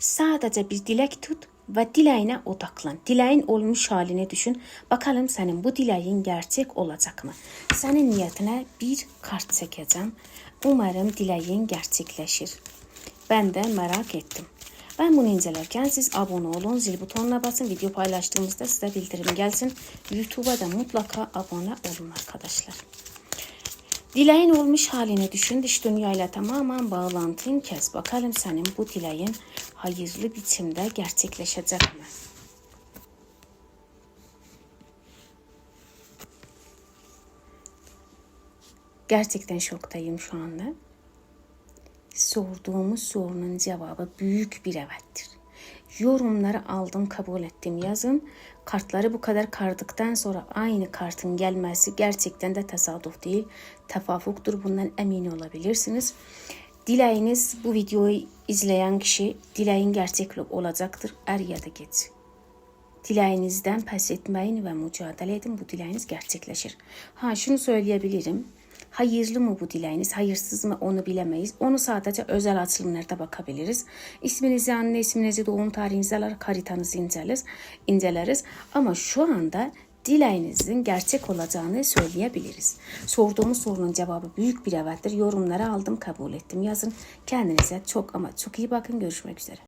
Sadece bir dilek tut ve dileğine odaklan. Dileğin olmuş halini düşün. Bakalım senin bu dileğin gerçek olacak mı? Senin niyetine bir kart çekeceğim. Umarım dileğin gerçekleşir. Ben de merak ettim. Ben bunu incelerken siz abone olun, zil butonuna basın. Video paylaştığımızda size bildirim gelsin. YouTube'a da mutlaka abone olun arkadaşlar. Dileğin olmuş halini düşün. Dış dünyayla tamamen bağlantın kes. Bakalım senin bu dileğin hayırlı biçimde gerçekleşecek mi? Gerçekten şoktayım şu anda. Sorduğumuz sorunun cevabı büyük bir evettir. Yorumları aldım, kabul ettim yazın. Kartları bu kadar kardıktan sonra aynı kartın gelmesi gerçekten de tesadüf değil. Tefavuktur. Bundan emin olabilirsiniz. Dileğiniz bu videoyu izleyen kişi dileğin gerçeklik olacaktır er ya da geç. Dileğinizden pes etmeyin ve mücadele edin. Bu dileğiniz gerçekleşir. Ha şunu söyleyebilirim. Hayırlı mı bu dileğiniz, hayırsız mı onu bilemeyiz. Onu sadece özel açılımlarda bakabiliriz. İsminizi, anne isminizi, doğum tarihinizi alarak haritanızı inceleriz. inceleriz. Ama şu anda dileğinizin gerçek olacağını söyleyebiliriz. Sorduğumuz sorunun cevabı büyük bir evettir. Yorumlara aldım, kabul ettim. Yazın. Kendinize çok ama çok iyi bakın. Görüşmek üzere.